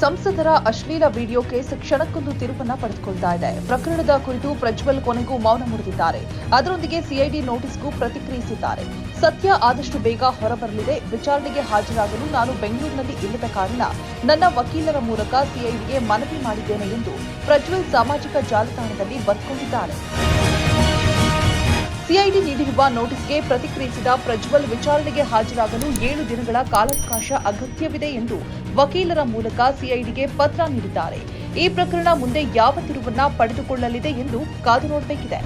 ಸಂಸದರ ಅಶ್ಲೀಲ video case ಕ್ಷಣಕ್ಕೊಂದು ತಿರುವನ್ನ ಪಡೆದುಕೊಳ್ತಾ ಇದೆ. ಪ್ರಕರಣದ ಕುರಿತು ಪ್ರಜ್ವಲ್ ಕೊನೆಗೂ ಮೌನ ಮುರಿದಿದ್ದಾರೆ. ಅದರೊಂದಿಗೆ ಸಿಐಡಿ ನೋಟಿಸ್ಗೂ ಪ್ರತಿಕ್ರಿಯಿಸಿದ್ದಾರೆ. ಸತ್ಯ ಆದಷ್ಟು ಬೇಗ ಹೊರಬರಲಿದೆ. ವಿಚಾರಣೆಗೆ ಹಾಜರಾಗಲು ನಾನು ಬೆಂಗಳೂರಿನಲ್ಲಿ ಇಲ್ಲದ ಕಾರಣ ನನ್ನ ವಕೀಲರ ಮೂಲಕ ಸಿಐಡಿಗೆ ಮನವಿ ಮಾಡಿದ್ದೇನೆ ಎಂದು ಪ್ರಜ್ವಲ್ ಸಾಮಾಜಿಕ ಜಾಲತಾಣದಲ್ಲಿ ಬರೆದುಕೊಂಡಿದ್ದಾರೆ ಸಿಐಡಿ ನೀಡಿರುವ ನೋಟಿಸ್ಗೆ ಪ್ರತಿಕ್ರಿಯಿಸಿದ ಪ್ರಜ್ವಲ್ ವಿಚಾರಣೆಗೆ ಹಾಜರಾಗಲು ಏಳು ದಿನಗಳ ಕಾಲಾವಕಾಶ ಅಗತ್ಯವಿದೆ ಎಂದು ವಕೀಲರ ಮೂಲಕ ಸಿಐಡಿಗೆ ಪತ್ರ ನೀಡಿದ್ದಾರೆ. ಈ ಪ್ರಕರಣ ಮುಂದೆ ಯಾವ ತಿರುವನ್ನ ಪಡೆದುಕೊಳ್ಳಲಿದೆ ಎಂದು ಕಾದು ನೋಡಬೇಕಿದೆ.